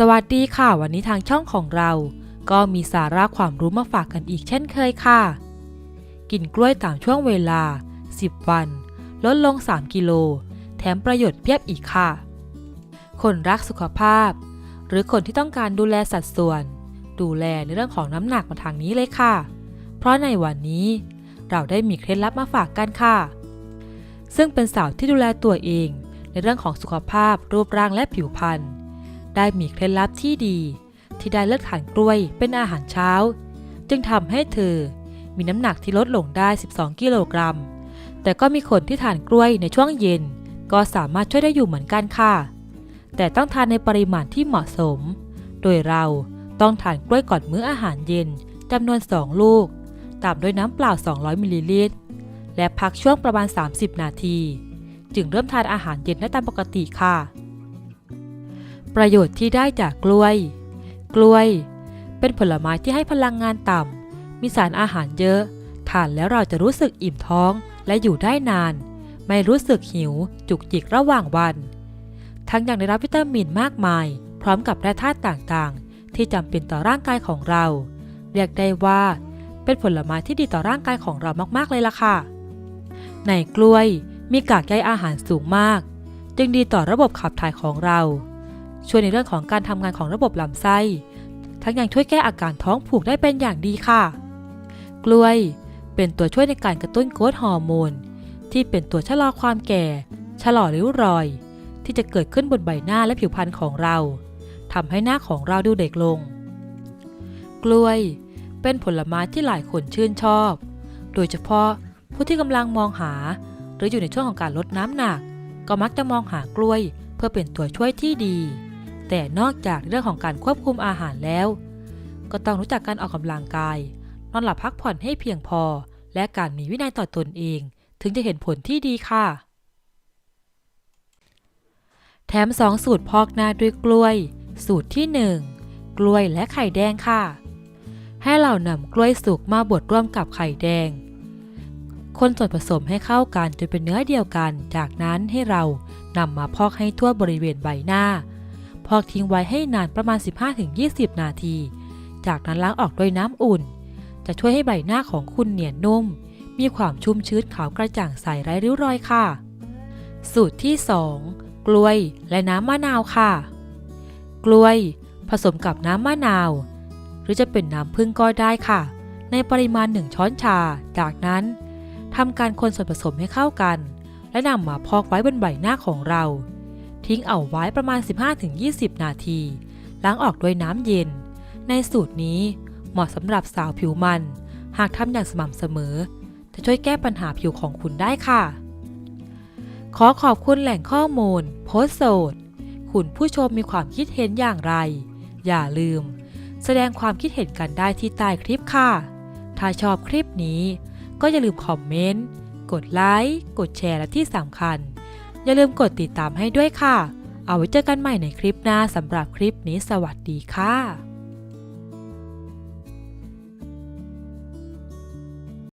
สวัสดีค่ะ วันนี้ทางช่องของเรา ก็มีสาระความรู้มาฝากกันอีกเช่นเคยค่ะ กินกล้วยตามช่วงเวลา 10 วัน ลดลง 3 กิโล แถมประโยชน์เพียบอีกค่ะ คนรักสุขภาพ หรือคนที่ต้องการดูแลสัดส่วน ดูแลในเรื่องของน้ำหนักมาทางนี้เลยค่ะ เพราะในวันนี้ เราได้มีเคล็ดลับมาฝากกันค่ะ ซึ่งเป็นสาวที่ดูแลตัวเอง ในเรื่องของสุขภาพรูปร่างและผิวพรรณ ได้มีเคล็ดลับที่ดี ที่ได้เลือกทานกล้วยเป็นอาหารเช้า จึงทำให้เธอมีน้ำหนักที่ลดลงได้ 12 กิโลกรัม แต่ก็มีคนที่ทานกล้วยในช่วงเย็น ก็สามารถช่วยได้อยู่เหมือนกันค่ะ แต่ต้องทานในปริมาณที่เหมาะสม โดยเราต้องทานกล้วยก่อนมื้ออาหารเย็นจำนวน 2 ลูก ตามด้วยน้ำเปล่า 200 มิลลิลิตร และพักช่วงประมาณ 30 นาที จึงเริ่มทานอาหารเย็นได้ตามปกติค่ะ ประโยชน์ที่ได้จากกล้วย กล้วย เป็นผลไม้ที่ให้พลังงานต่ำ มีสารอาหารเยอะ ทานแล้วเราจะรู้สึกอิ่มท้องและอยู่ได้นาน ไม่รู้สึกหิว จุกจิกระหว่างวัน ทั้งยังได้รับวิตามินมากมาย พร้อมกับแร่ธาตุต่างๆ ที่จำเป็นต่อร่างกายของเรา เรียกได้ว่า เป็นผลไม้ที่ดีต่อร่างกายของเรามาก ๆ เลยล่ะค่ะ ในกล้วยมีกากใยอาหารสูงมาก จึงดีต่อระบบขับถ่ายของเรา ช่วยในเรื่องของการทำงานของระบบลำไส้ ทั้งยังช่วยแก้อาการท้องผูกได้เป็นอย่างดีค่ะ กล้วย เป็นตัวช่วยในการกระตุ้นโกรทฮอร์โมนที่เป็นตัวชะลอความแก่ ชะลอริ้วรอย ที่จะเกิดขึ้นบนใบหน้าและผิวพรรณของเราทำให้หน้าของเราดูเด็กลง กล้วย เป็นผลไม้ที่หลายคนชื่นชอบ โดยเฉพาะผู้ที่กำลังมองหา หรืออยู่ในช่วงของการลดน้ำหนัก ก็มักจะมองหากล้วย เพื่อเป็นตัวช่วยที่ดี แต่นอกจากเรื่องของการควบคุมอาหารแล้ว ก็ต้องรู้จักการออกกำลังกาย นอนหลับพักผ่อนให้เพียงพอ และการมีวินัยต่อตนเอง ถึงจะเห็นผลที่ดีค่ะ แถม 2 สูตรพอกหน้าด้วยกล้วย สูตรที่ 1 กล้วยและไข่แดงค่ะ ให้เรานำกล้วยสุกมาบดร่วมกับไข่แดงคนส่วนผสมให้เข้ากันจนเป็นเนื้อเดียวกัน จากนั้นให้เรานำมาพอกให้ทั่วบริเวณใบหน้า พอกทิ้งไว้ให้นานประมาณ 15-20 นาที จากนั้นล้างออกด้วยน้ำอุ่น จะช่วยให้ใบหน้าของคุณเนียนนุ่ม มีความชุ่มชื้นขาวกระจ่างใสไร้ริ้วรอยค่ะ สูตรที่ 2 กล้วยและน้ำมะนาวค่ะ กล้วย ผสมกับน้ำมะนาว หรือจะเป็นน้ำผึ้งก็ได้ค่ะ ในปริมาณ 1 ช้อนชา จากนั้นทำการคนส่วนผสมให้เข้ากัน และนำมาพอกไว้บนใบหน้าของเรา ทิ้งเอาไว้ประมาณ 15-20 นาที ล้างออกด้วยน้ำเย็น ในสูตรนี้เหมาะสำหรับสาวผิวมัน หากทำอย่างสม่ำเสมอ จะช่วยแก้ปัญหาผิวของคุณได้ค่ะ ขอขอบคุณแหล่งข้อมูล โพสโซดคุณผู้ชมมีความคิดเห็นอย่างไร อย่าลืม แสดงความคิดเห็นกันได้ที่ใต้คลิปค่ะ ถ้าชอบคลิปนี้ ก็อย่าลืมคอมเมนต์ กดไลค์ กดแชร์และที่สำคัญ อย่าลืมกดติดตามให้ด้วยค่ะ เอาไว้เจอกันใหม่ในคลิปหน้าสำหรับคลิปนี้สวัสดีค่ะ